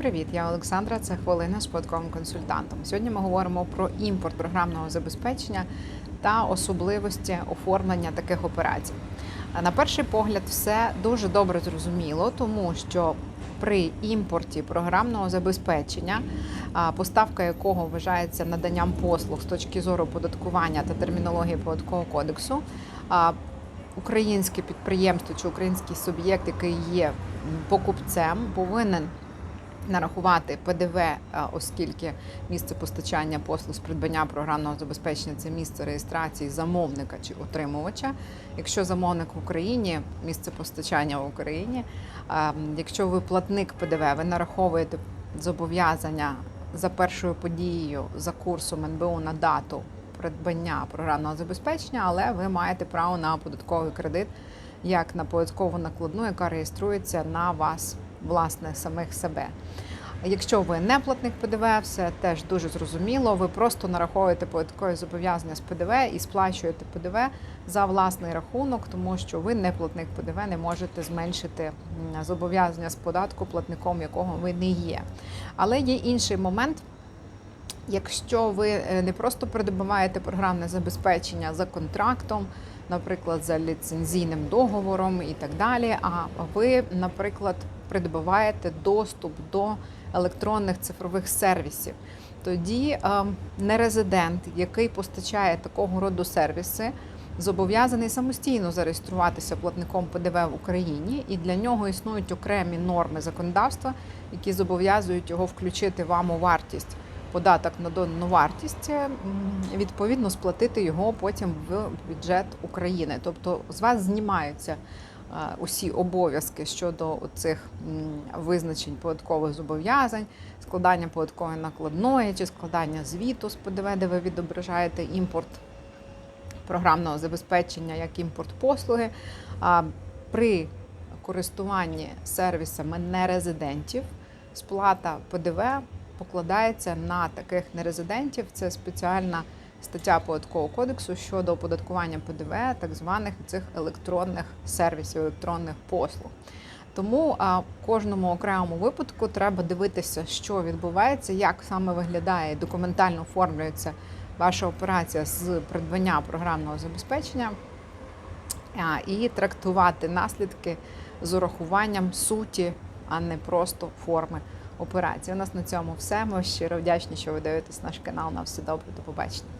привіт! Я Олександра. Це хвилина з податковим консультантом. Сьогодні ми говоримо про імпорт програмного забезпечення та особливості оформлення таких операцій. На перший погляд, все дуже добре зрозуміло, тому що при імпорті програмного забезпечення, поставка якого вважається наданням послуг з точки зору податкування та термінології податкового кодексу, українське підприємство чи український суб'єкт, який є покупцем, повинен нарахувати ПДВ, е, оскільки місце постачання послуг з придбання програмного забезпечення це місце реєстрації замовника чи отримувача. Якщо замовник в Україні, місце постачання в Україні. Е, Якщо ви платник ПДВ, ви нараховуєте зобов'язання за першою подією за курсом НБУ на дату придбання програмного забезпечення, але ви маєте право на податковий кредит як на податкову накладну, яка реєструється на вас, власне, самих себе. Якщо ви не платник ПДВ, все теж дуже зрозуміло. Ви просто нараховуєте податкові зобов'язання з ПДВ і сплачуєте ПДВ за власний рахунок, тому що ви не платник ПДВ, не можете зменшити зобов'язання з податку, платником якого ви не є. Але є інший момент. Якщо ви е, не просто придбаваєте програмне забезпечення за контрактом, наприклад, за ліцензійним договором і так далі, а ви, наприклад, придбаваєте доступ до електронних цифрових сервісів, тоді е, нерезидент, який постачає такого роду сервіси, зобов'язаний самостійно зареєструватися платником ПДВ в Україні, і для нього існують окремі норми законодавства, які зобов'язують його включити вам у вартість податок на додану вартість, відповідно сплатити його потім в бюджет України. Тобто з вас знімаються е, усі обов'язки щодо цих визначень податкових зобов'язань, складання податкової накладної чи складання звіту з ПДВ, де ви відображаєте імпорт програмного забезпечення як імпорт послуги. При користуванні сервісами нерезидентів сплата ПДВ покладається на таких нерезидентів. Це спеціальна стаття податкового кодексу щодо оподаткування ПДВ так званих цих електронних сервісів, електронних послуг. Тому а, кожному окремому випадку треба дивитися, що відбувається, як саме виглядає документально оформлюється ваша операція з придбання програмного забезпечення а, і трактувати наслідки з урахуванням суті, а не просто форми операції. У нас на цьому все. Ми щиро вдячні, що ви дивитесь наш канал. На все добре, до побачення.